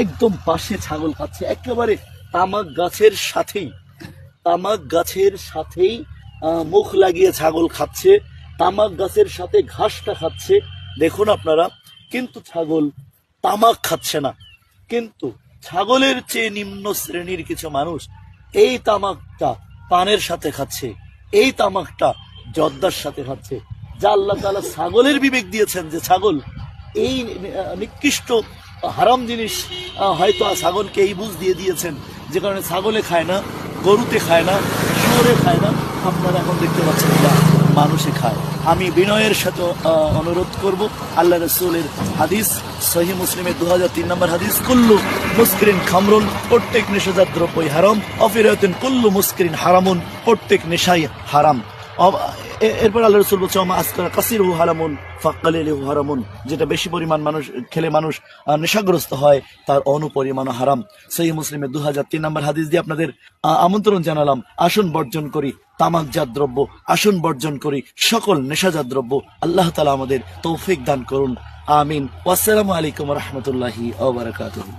একদম পাশে ছাগল খাচ্ছে, একেবারে তামাক গাছের সাথেই। তামাক গাছের সাথেই মুখ লাগিয়ে ছাগল খাচ্ছে, তামাক গাছের সাথে ঘাসটা খাচ্ছে। দেখুন আপনারা, কিন্তু ছাগল তামাক খাচ্ছে না। কিন্তু ছাগলের চেয়ে নিম্ন শ্রেণির কিছু মানুষ এই তামাকটা পানের সাথে খাচ্ছে, এই তামাকটা জর্দার সাথে খাচ্ছে। যা আল্লাহ তাআলা ছাগলের বিবেক দিয়েছেন যে ছাগল এই নিকৃষ্ট হারাম জিনিস হয়তো ছাগলকে এই বুঝ দিয়ে দিয়েছেন। যে কারণে ছাগলে খায় না, গরুতে খায় না, শুয়োরে খায় না। আপনারা এখন দেখতে পাচ্ছেন যা মানুষে খায়। আমি বিনয়ের সাথে অনুরোধ করব, আল্লাহ রসুলের হাদিস সহি মুসলিমের দু হাজার তিন নম্বর হাদিস, কুল্লু মুস্করিন খামরুন, প্রত্যেক নেশাজাত দ্রব্যই হারাম। অফিরায়তেন কুল্লু মুস্করিন হারামুন, প্রত্যেক নেশাই হারাম। এরপর আল্লাহ রসুল বলছে আমা আজকাল কাসির হু হারামুন ফাক্কালিল হু হারামুন। যেটা বেশি পরিমাণ মানুষ, খেলে মানুষ নেশাগ্রস্ত হয়, তার অনুপরিমাণ হারাম। সেই মুসলিমের দু হাজার তিন নম্বর হাদিস দিয়ে আপনাদের আমন্ত্রণ জানালাম। আসন বর্জন করি, তামাকজাত দ্রব্য, আসন বর্জন করি, সকল নেশাজাত দ্রব্য আল্লাহ তালা আমাদের তৌফিক দান করুন। আমিন। ওয়াসসালামু আলাইকুম রহমতুল্লাহি ওবরাকাতুহু